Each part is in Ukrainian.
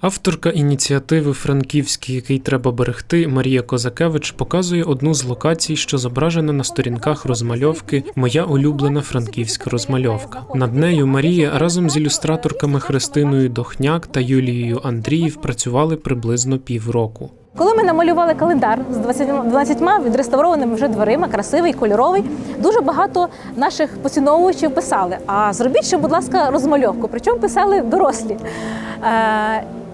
Авторка ініціативи Франківський, який треба берегти, Марія Козакевич показує одну з локацій, що зображена на сторінках розмальовки Моя улюблена франківська розмальовка. Над нею Марія разом з ілюстраторками Христиною Дохняк та Юлією Андріїв працювали приблизно півроку. Коли ми намалювали календар з 20 12 відреставрованими вже дверима, красивий, кольоровий, дуже багато наших поціновувачів писали: а зробіть ще, будь ласка, розмальовку. Причому писали дорослі.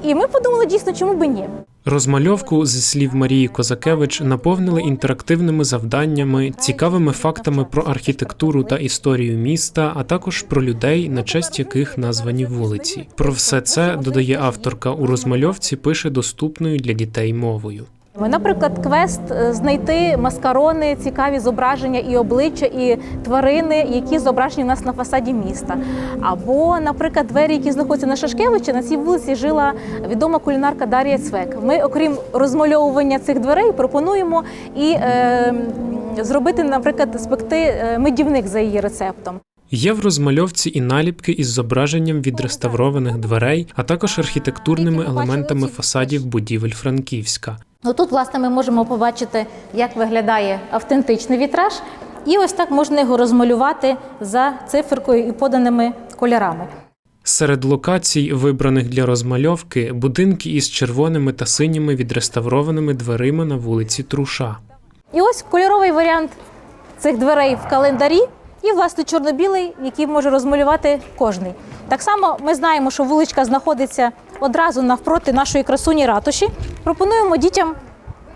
І ми подумали дійсно, чому би ні. Розмальовку зі слів Марії Козакевич наповнили інтерактивними завданнями, цікавими фактами про архітектуру та історію міста, а також про людей, на честь яких названі вулиці. Про все це додає авторка у розмальовці, пише доступною для дітей мовою. Наприклад, квест е, знайти маскарони, цікаві зображення і обличчя, і тварини, які зображені у нас на фасаді міста. Або, наприклад, двері, які знаходяться на Шашкевича, на цій вулиці жила відома кулінарка Дар'я Цвек. Ми, окрім розмальовування цих дверей, пропонуємо і е, зробити, наприклад, спекти е, медівник за її рецептом. Є в розмальовці і наліпки із зображенням відреставрованих дверей, а також архітектурними елементами фасадів будівель Франківська. Ну тут, власне, ми можемо побачити, як виглядає автентичний вітраж, і ось так можна його розмалювати за циферкою і поданими кольорами. Серед локацій, вибраних для розмальовки, будинки із червоними та синіми відреставрованими дверима на вулиці Труша. І ось кольоровий варіант цих дверей в календарі, і власне чорно-білий, який може розмалювати кожний. Так само ми знаємо, що вуличка знаходиться одразу навпроти нашої красуні ратуші. Пропонуємо дітям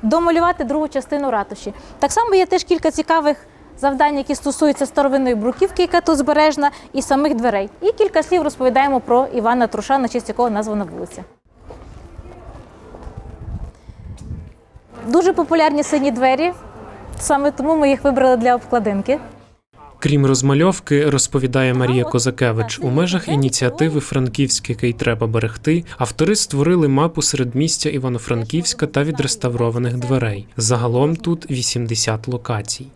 домалювати другу частину ратуші. Так само є теж кілька цікавих завдань, які стосуються старовинної бруківки, яка тут збережна, і самих дверей. І кілька слів розповідаємо про Івана Труша, на честь якого названа вулиця. Дуже популярні сині двері, саме тому ми їх вибрали для обкладинки. Крім розмальовки, розповідає Марія Козакевич, у межах ініціативи Франківськ, який треба берегти, автори створили мапу середмістя Івано-Франківська та відреставрованих дверей. Загалом тут 80 локацій.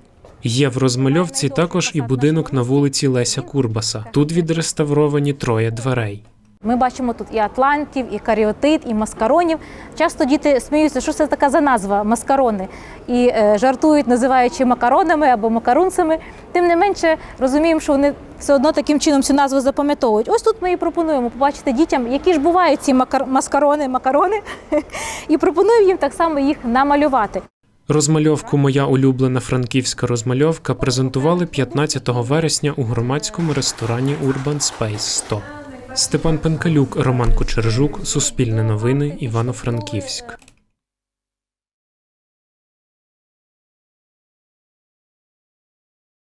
Є в розмальовці також і будинок на вулиці Леся Курбаса. Тут відреставровані троє дверей. Ми бачимо тут і атлантів, і каріотит, і маскаронів. Часто діти сміються, що це така за назва маскарони, і е, жартують, називаючи макаронами або макарунцями. Тим не менше, розуміємо, що вони все одно таким чином цю назву запам'ятовують. Ось тут ми і пропонуємо побачити дітям, які ж бувають ці макар- маскарони, макарони, і пропонуємо їм так само їх намалювати. Розмальовку Моя улюблена франківська розмальовка презентували 15 вересня у громадському ресторані Urban Space 100. Степан Пенкалюк, Роман Кучержук, Суспільне новини, Івано-Франківськ.